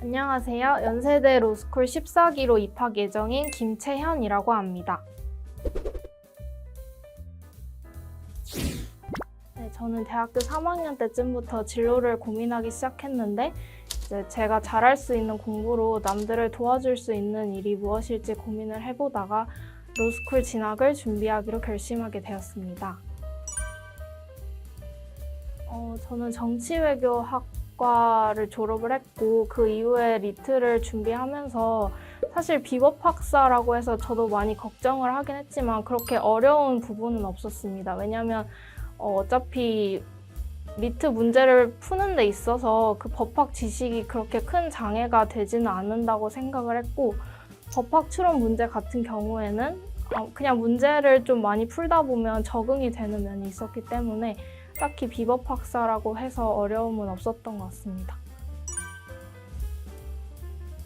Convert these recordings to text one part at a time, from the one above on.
안녕하세요. 연세대 로스쿨 14기로 입학 예정인 김채현이라고 합니다. 네, 저는 대학교 3학년 때쯤부터 진로를 고민하기 시작했는데 이제 제가 잘할 수 있는 공부로 남들을 도와줄 수 있는 일이 무엇일지 고민을 해보다가 로스쿨 진학을 준비하기로 결심하게 되었습니다. 어, 저는 정치외교학 과를 졸업을 했고 그 이후에 리트를 준비하면서 사실 비법학사라고 해서 저도 많이 걱정을 하긴 했지만 그렇게 어려운 부분은 없었습니다. 왜냐하면 어, 어차피 리트 문제를 푸는 데 있어서 그 법학 지식이 그렇게 큰 장애가 되지는 않는다고 생각을 했고 법학 추론 문제 같은 경우에는 어, 그냥 문제를 좀 많이 풀다 보면 적응이 되는 면이 있었기 때문에 딱히 비법 학사라고 해서 어려움은 없었던 것 같습니다.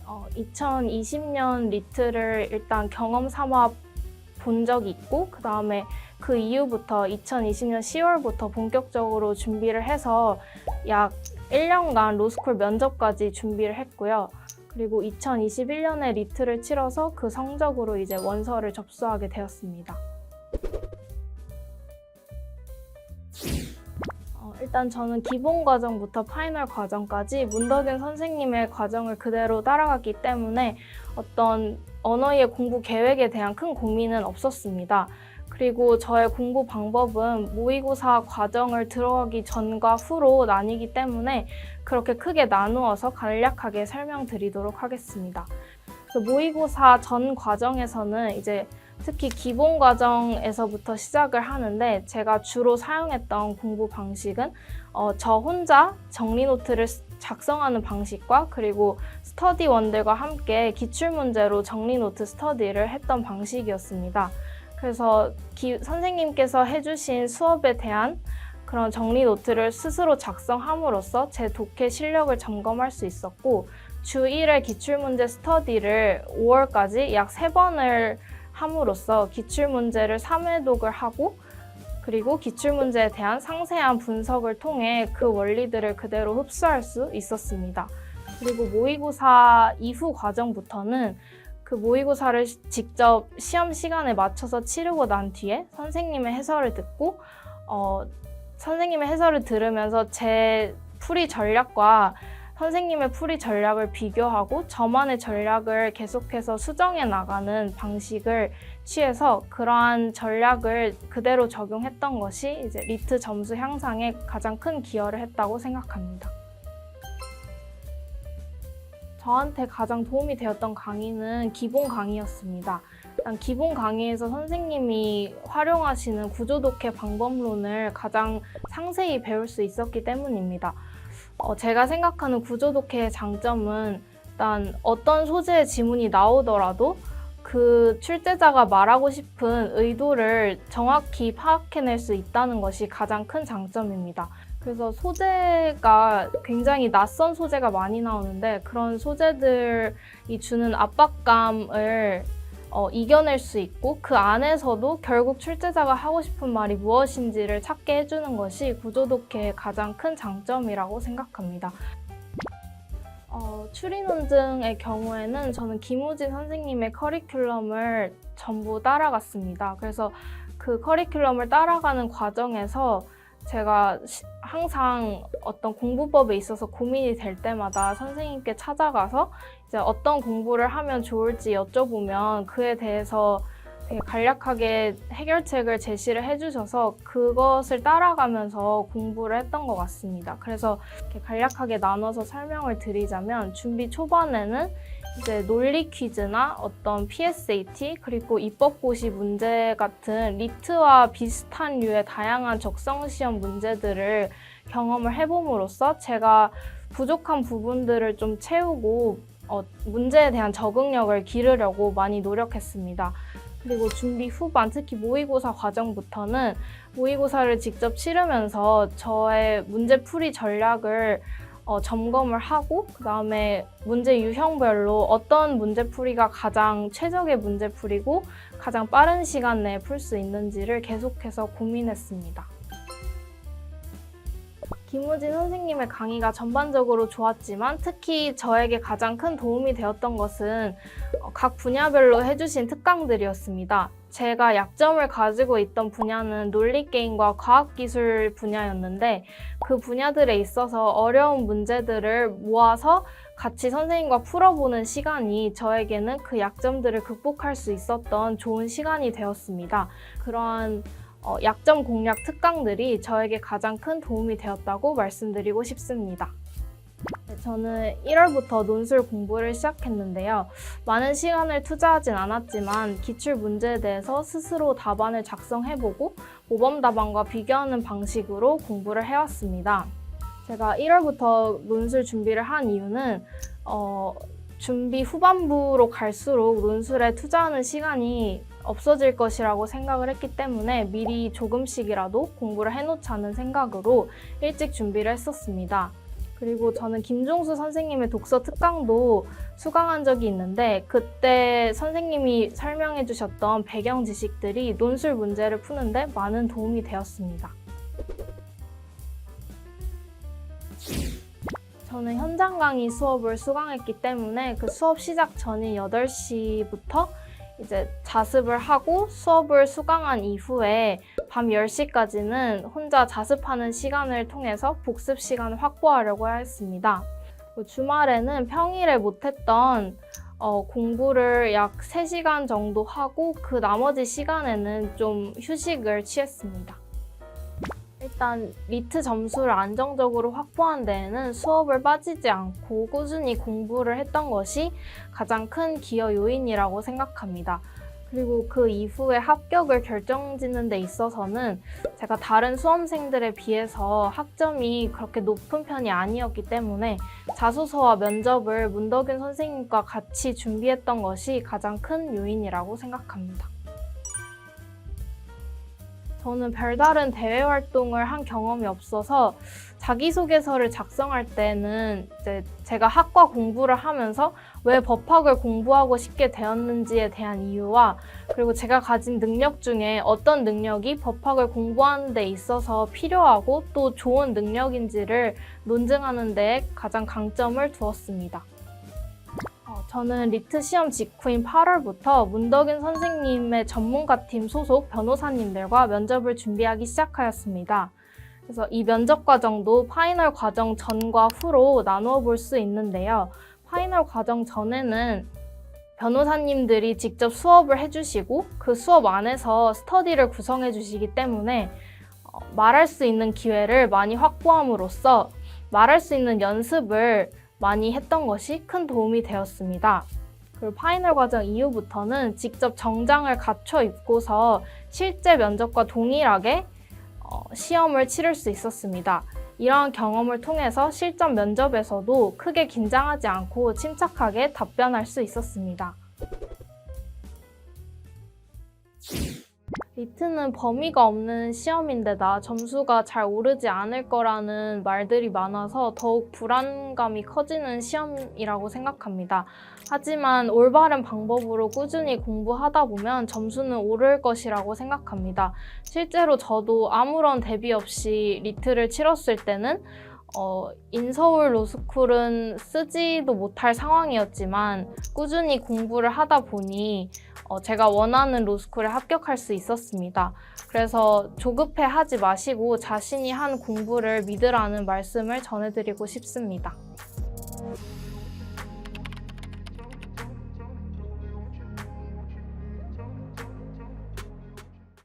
어, 2020년 리트를 일단 경험 삼아 본 적이 있고 그 다음에 그 이후부터 2020년 10월부터 본격적으로 준비를 해서 약 1년간 로스쿨 면접까지 준비를 했고요. 그리고 2021년에 리트를 치러서 그 성적으로 이제 원서를 접수하게 되었습니다. 일단 저는 기본 과정부터 파이널 과정까지 문덕인 선생님의 과정을 그대로 따라갔기 때문에 어떤 언어의 공부 계획에 대한 큰 고민은 없었습니다. 그리고 저의 공부 방법은 모의고사 과정을 들어가기 전과 후로 나뉘기 때문에 그렇게 크게 나누어서 간략하게 설명드리도록 하겠습니다. 모의고사 전 과정에서는 이제 특히 기본 과정에서부터 시작을 하는데 제가 주로 사용했던 공부 방식은 어, 저 혼자 정리 노트를 작성하는 방식과 그리고 스터디원들과 함께 기출문제로 정리 노트 스터디를 했던 방식이었습니다. 그래서 기- 선생님께서 해주신 수업에 대한 그런 정리 노트를 스스로 작성함으로써 제 독해 실력을 점검할 수 있었고 주 1회 기출문제 스터디를 5월까지 약 3번을 함으로써 기출 문제를 3회독을 하고 그리고 기출 문제에 대한 상세한 분석을 통해 그 원리들을 그대로 흡수할 수 있었습니다. 그리고 모의고사 이후 과정부터는 그 모의고사를 시- 직접 시험 시간에 맞춰서 치르고 난 뒤에 선생님의 해설을 듣고 어, 선생님의 해설을 들으면서 제 풀이 전략과 선생님의 풀이 전략을 비교하고 저만의 전략을 계속해서 수정해 나가는 방식을 취해서 그러한 전략을 그대로 적용했던 것이 이제 리트 점수 향상에 가장 큰 기여를 했다고 생각합니다. 저한테 가장 도움이 되었던 강의는 기본 강의였습니다. 기본 강의에서 선생님이 활용하시는 구조독해 방법론을 가장 상세히 배울 수 있었기 때문입니다. 어, 제가 생각하는 구조독해의 장점은 일단 어떤 소재의 지문이 나오더라도 그 출제자가 말하고 싶은 의도를 정확히 파악해낼 수 있다는 것이 가장 큰 장점입니다. 그래서 소재가 굉장히 낯선 소재가 많이 나오는데 그런 소재들이 주는 압박감을 어, 이겨낼 수 있고 그 안에서도 결국 출제자가 하고 싶은 말이 무엇인지를 찾게 해주는 것이 구조독해의 가장 큰 장점이라고 생각합니다. 어, 추리논증의 경우에는 저는 김우진 선생님의 커리큘럼을 전부 따라갔습니다. 그래서 그 커리큘럼을 따라가는 과정에서 제가 시- 항상 어떤 공부법에 있어서 고민이 될 때마다 선생님께 찾아가서 이제 어떤 공부를 하면 좋을지 여쭤보면 그에 대해서 되게 간략하게 해결책을 제시를 해주셔서 그것을 따라가면서 공부를 했던 것 같습니다. 그래서 이렇게 간략하게 나눠서 설명을 드리자면 준비 초반에는 이제 논리 퀴즈나 어떤 PSAT 그리고 입법고시 문제 같은 리트와 비슷한 류의 다양한 적성 시험 문제들을 경험을 해봄으로써 제가 부족한 부분들을 좀 채우고 어, 문제에 대한 적응력을 기르려고 많이 노력했습니다. 그리고 준비 후반, 특히 모의고사 과정부터는 모의고사를 직접 치르면서 저의 문제풀이 전략을 어, 점검을 하고 그 다음에 문제 유형별로 어떤 문제풀이가 가장 최적의 문제풀이고 가장 빠른 시간 내에 풀 수 있는지를 계속해서 고민했습니다. 김우진 선생님의 강의가 전반적으로 좋았지만 특히 저에게 가장 큰 도움이 되었던 것은 어, 각 분야별로 해주신 특강들이었습니다. 제가 약점을 가지고 있던 분야는 논리게임과 과학기술 분야였는데 그 분야들에 있어서 어려운 문제들을 모아서 같이 선생님과 풀어보는 시간이 저에게는 그 약점들을 극복할 수 있었던 좋은 시간이 되었습니다. 그러한 어, 약점 공략 특강들이 저에게 가장 큰 도움이 되었다고 말씀드리고 싶습니다. 네, 저는 1월부터 논술 공부를 시작했는데요. 많은 시간을 투자하진 않았지만 기출 문제에 대해서 스스로 답안을 작성해보고 모범 답안과 비교하는 방식으로 공부를 해왔습니다. 제가 1월부터 논술 준비를 한 이유는 어, 준비 후반부로 갈수록 논술에 투자하는 시간이 없어질 것이라고 생각을 했기 때문에 미리 조금씩이라도 공부를 해놓자는 생각으로 일찍 준비를 했었습니다. 그리고 저는 김종수 선생님의 독서 특강도 수강한 적이 있는데 그때 선생님이 설명해 주셨던 배경 지식들이 논술 문제를 푸는데 많은 도움이 되었습니다. 저는 현장 강의 수업을 수강했기 때문에 그 수업 시작 전인 8시부터 이제 자습을 하고 수업을 수강한 이후에 밤 10시까지는 혼자 자습하는 시간을 통해서 복습 시간을 확보하려고 했습니다. 그 주말에는 평일에 못했던 어, 공부를 약 3시간 정도 하고 그 나머지 시간에는 좀 휴식을 취했습니다. 일단 리트 점수를 안정적으로 확보한 데에는 수업을 빠지지 않고 꾸준히 공부를 했던 것이 가장 큰 기여 요인이라고 생각합니다. 그리고 그 이후에 합격을 결정짓는 데 있어서는 제가 다른 수험생들에 비해서 학점이 그렇게 높은 편이 아니었기 때문에 자소서와 면접을 문덕윤 선생님과 같이 준비했던 것이 가장 큰 요인이라고 생각합니다. 저는 별다른 대외 활동을 한 경험이 없어서 자기소개서를 작성할 때는 이제 제가 학과 공부를 하면서 왜 법학을 공부하고 싶게 되었는지에 대한 이유와 그리고 제가 가진 능력 중에 어떤 능력이 법학을 공부하는 데 있어서 필요하고 또 좋은 능력인지를 논증하는 데 가장 강점을 두었습니다. 어, 저는 리트 시험 직후인 8월부터 문덕인 선생님의 전문가팀 소속 변호사님들과 면접을 준비하기 시작하였습니다. 그래서 이 면접 과정도 파이널 과정 전과 후로 나누어 볼 수 있는데요. 파이널 과정 전에는 변호사님들이 직접 수업을 해주시고 그 수업 안에서 스터디를 구성해 주시기 때문에 어, 말할 수 있는 기회를 많이 확보함으로써 말할 수 있는 연습을 많이 했던 것이 큰 도움이 되었습니다. 그리고 파이널 과정 이후부터는 직접 정장을 갖춰 입고서 실제 면접과 동일하게 어, 시험을 치를 수 있었습니다. 이러한 경험을 통해서 실전 면접에서도 크게 긴장하지 않고 침착하게 답변할 수 있었습니다. 리트는 범위가 없는 시험인데다 점수가 잘 오르지 않을 거라는 말들이 많아서 더욱 불안감이 커지는 시험이라고 생각합니다. 하지만 올바른 방법으로 꾸준히 공부하다 보면 점수는 오를 것이라고 생각합니다. 실제로 저도 아무런 대비 없이 리트를 치렀을 때는 어, 인서울 로스쿨은 쓰지도 못할 상황이었지만 꾸준히 공부를 하다 보니 어, 제가 원하는 로스쿨에 합격할 수 있었습니다. 그래서 조급해 하지 마시고 자신이 한 공부를 믿으라는 말씀을 전해드리고 싶습니다.